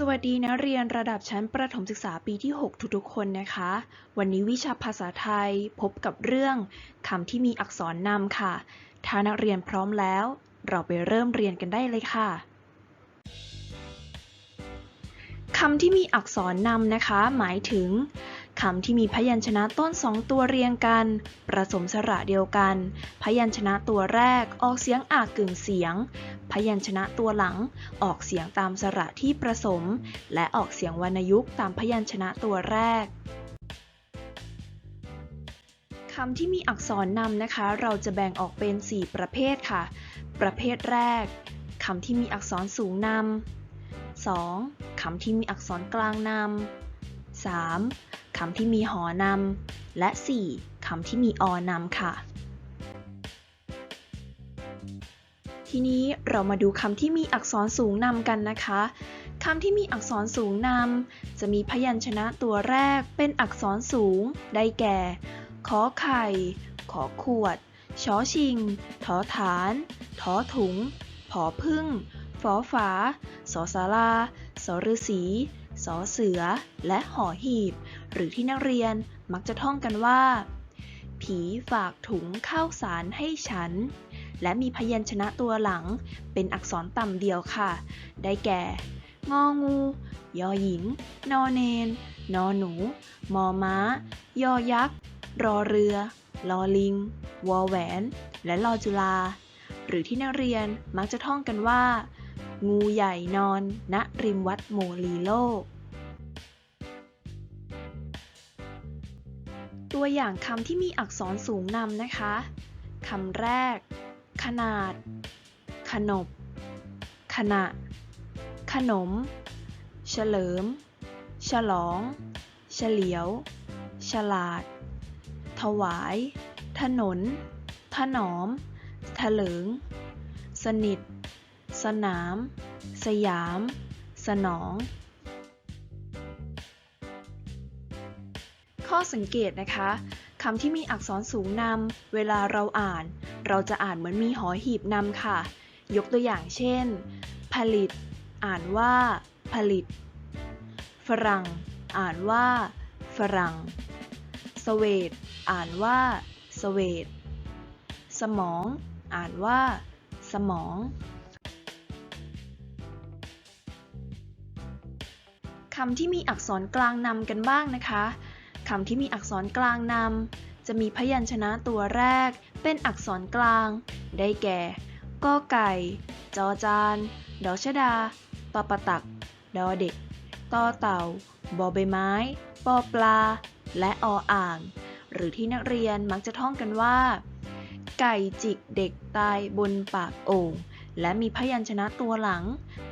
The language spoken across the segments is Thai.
สวัสดีนักเรียนระดับชั้นประถมศึกษาปีที่ 6 ทุกๆ คนนะคะ วันนี้วิชาภาษาไทยพบกับเรื่องคำที่มีอักษรนำค่ะ ถ้านักเรียนพร้อมแล้ว เราไปเริ่มเรียนกันได้เลยค่ะคำที่มีอักษรนำนะคะ หมายถึงคำที่มีพยัญชนะต้นสองตัวเรียงกัน ประสมสระเดียวกัน พยัญชนะตัวแรกออกเสียงอากึ่งเสียง พยัญชนะตัวหลัง ออกเสียงตามสระที่ประสม และออกเสียงวรรณยุกต์ตามพยัญชนะตัวแรกคำที่มีอักษรนำนะคะ เราจะแบ่งออกเป็น 4 ประเภทค่ะ ประเภทแรกคำที่มีอักษรสูงนำ 2. คำที่มีอักษรกลางนำ 3. คำที่มีหอนำ และ 4. คำที่มีอนำค่ะ ทีนี้เรามาดูคำที่มีอักษรสูงนำกันนะคะคำที่มีอักษรสูงนำจะมีพยัญชนะตัวแรกเป็นอักษรสูง ได้แก่ขอไข่ ขอขวดชอชิงทอฐานทอถุง ผอพึ่ง ฝอฝา สอสาราสอฤษีสอเสือ และหอหีบ หรือที่นักเรียนมักจะท่องกันว่า ผีฝากถุงข้าวสารให้ฉัน และมีพยัญชนะตัวหลัง เป็นอักษรต่ำเดียวค่ะ ได้แก่ งองู ยอหญิง นอเนน นอหนู มอม้า ยอยักษ์ รอเรือ ลอลิง วอแหวน และลอจุลา หรือที่นักเรียนมักจะท่องกันว่า งูใหญ่นอน ณ ริมวัดโมลีโลกตัวอย่างคำที่มีอักษรสูงนำนะคะ คำแรก ขนาด ขนบ ขณะ ขนม เฉลิม ฉลอง เฉลียว ฉลาด ถวาย ถนน ถนอม ถลิง สนิท สนาม สยาม สนอง ข้อสังเกตนะคะคำที่มีอักษรสูงนำเวลาเราอ่าน เราจะอ่านเหมือนมีหอหีบนำค่ะ ยกตัวอย่างเช่น ผลิต อ่านว่า ผลิต ฝรั่ง อ่านว่า ฝรั่ง สเวตอ่านว่า สเวตสมอง อ่านว่า สมองคำที่มีอักษรกลางนำกันบ้างนะคะ คำที่มีอักษรกลางนำจะมีพยัญชนะตัวแรก เป็นอักษรกลาง ได้แก่กอไก่ จอจาน ดอชดาปปตัก ดอเด็กต่อเต่า บอใบไม้ ปอปลา และออ่าง หรือที่นักเรียนมักจะท่องกันว่า ไก่จิกเด็กตายบนปากโอ่งและมีพยัญชนะตัวหลัง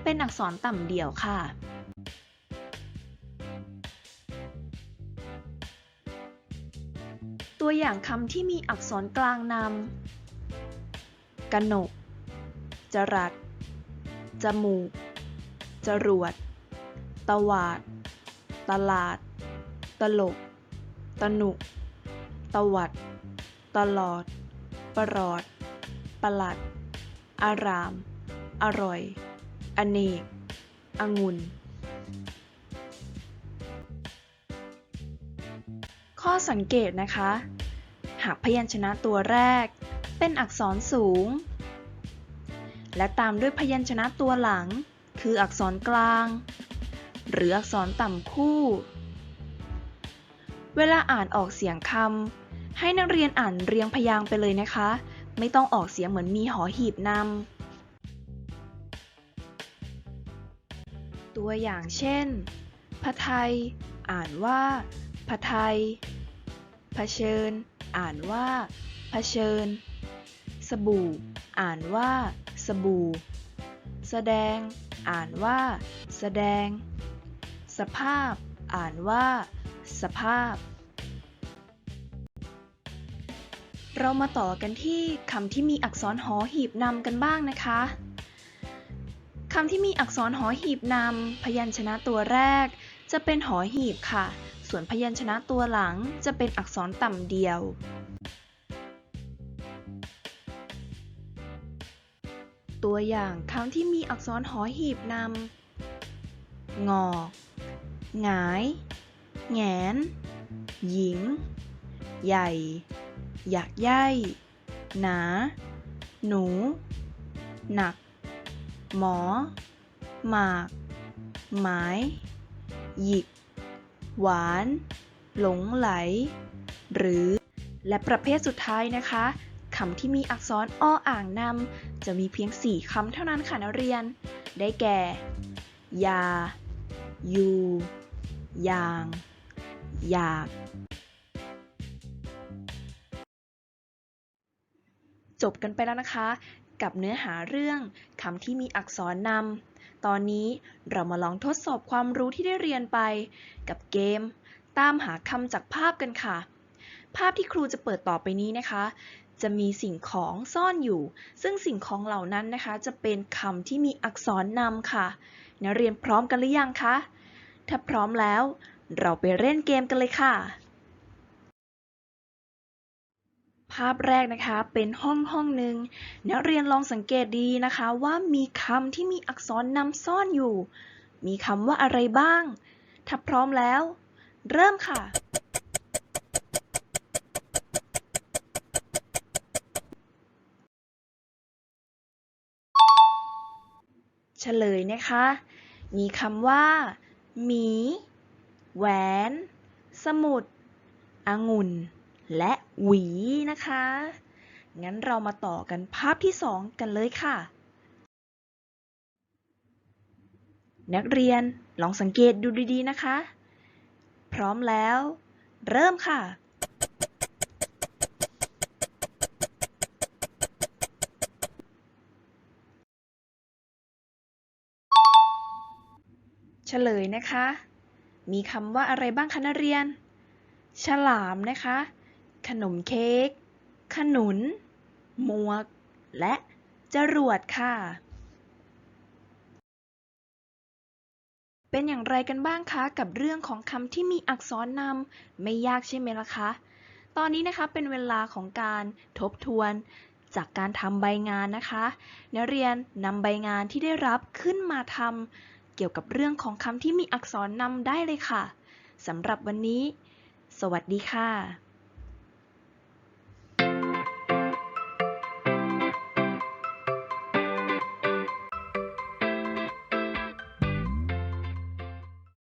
เป็นอักษรต่ำเดี่ยวค่ะ อย่างคำที่มีอักษรกลางนำกนก จรัส จมูก จรวด ตวาด ตลาด ตลก ตนุตวัด ตลอด ประหลอด ประหลัด อาราม อร่อย อเนก องุ่นข้อสังเกตนะคะ หากพยัญชนะตัวแรก เป็นอักษรสูง และตามด้วยพยัญชนะตัวหลัง คืออักษรกลาง หรืออักษรต่ำคู่ เวลาอ่านออกเสียงคำให้นักเรียนอ่านเรียงพยางค์ไปเลยนะคะ ไม่ต้องออกเสียงเหมือนมีหอหีบนำตัวอย่างเช่นพะไทย อ่านว่าพะไทยเผชิญ อ่านว่าเผชิญ สบู่ อ่านว่า สบู่ แสดง อ่านว่า แสดง สภาพ อ่านว่า สภาพ เรามาต่อกันที่คำที่มีอักษรหอหีบนำกันบ้างนะคะคำที่มีอักษรหอหีบนำพยัญชนะตัวแรก จะเป็นหอหีบค่ะ ส่วนพยัญชนะตัวหลังจะเป็นอักษรต่ำเดียวตัวอย่างคำที่มีอักษรหอหีบนำ งอกหงาย แงน หญิง ใหญ่ อยากใย่ หนา หนู หนัก หมอ หมาก หมาย หยิก หวาน หลงไหล หรือ และประเภทสุดท้ายนะคะคำที่มีอักษรออ่างนำจะมีเพียง 4 คำเท่านั้นค่ะนักเรียน ได้แก่ ยา ยู ยาง อยาก จบกันไปแล้วนะคะ กับเนื้อหาเรื่องคำที่มีอักษรนำ ตอนนี้เรามาลองทดสอบความรู้ที่ได้เรียนไป กับเกม ตามหาคำจากภาพกันค่ะ ภาพที่ครูจะเปิดต่อไปนี้นะคะ จะมีสิ่งของซ่อนอยู่ ซึ่งสิ่งของเหล่านั้นนะคะ จะเป็นคำที่มีอักษรนำค่ะ นักเรียนพร้อมกันหรือยังคะ ถ้าพร้อมแล้ว เราไปเล่นเกมกันเลยค่ะ ภาพแรกนะคะเป็นห้องห้องหนึ่งนักเรียนลองสังเกตดีนะคะว่ามีคำที่มีอักษรนำซ่อนอยู่ มีคำว่าอะไรบ้าง ถ้าพร้อมแล้ว เริ่มค่ะ เฉลยนะคะ มีคำว่า หมี แหวน สมุดองุ่น และหวีนะคะ งั้นเรามาต่อกันภาพที่สองกันเลยค่ะ นักเรียนลองสังเกตดูดีๆนะคะ พร้อมแล้ว เริ่มค่ะเฉลยนะคะ มีคำว่าอะไรบ้างคะนักเรียน ฉลามนะคะ ขนมเค้ก ขนุน หมวก และจรวดค่ะ เป็นอย่างไรกันบ้างคะ กับเรื่องของคำที่มีอักษรนำไม่ยากใช่ไหมล่ะคะ ตอนนี้นะคะเป็นเวลาของการทบทวนจากการทำใบงานนะคะ นักเรียนนำใบงานที่ได้รับขึ้นมาทำเกี่ยวกับเรื่องของคำที่มีอักษรนำได้เลยค่ะสำหรับวันนี้ สวัสดีค่ะ